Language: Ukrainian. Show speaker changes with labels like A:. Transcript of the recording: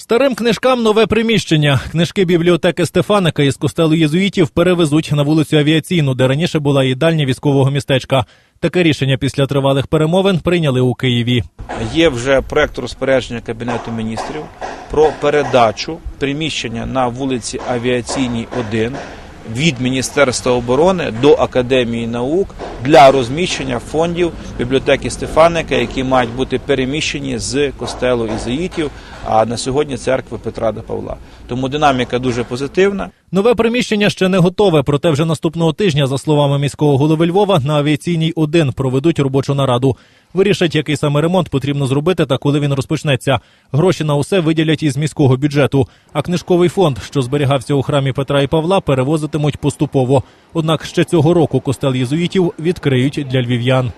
A: Старим книжкам нове приміщення. Книжки бібліотеки Стефаника із костелу єзуїтів перевезуть на вулицю Авіаційну, де раніше була їдальня військового містечка. Таке рішення після тривалих перемовин прийняли у Києві.
B: Є вже проект розпорядження Кабінету міністрів про передачу приміщення на вулиці Авіаційній 1 від Міністерства оборони до Академії наук для розміщення фондів бібліотеки Стефаника, які мають бути переміщені з костелу ізаїтів, а на сьогодні церкви Петра та Павла. Тому динаміка дуже позитивна.
A: Нове приміщення ще не готове, проте вже наступного тижня, за словами міського голови Львова, на авіаційній 1 проведуть робочу нараду. Вирішать, який саме ремонт потрібно зробити та коли він розпочнеться. Гроші на усе виділять із міського бюджету. А книжковий фонд, що зберігався у храмі Петра і Павла, перевозитимуть поступово. Однак ще цього року костел єзуїтів відкриють для львів'ян.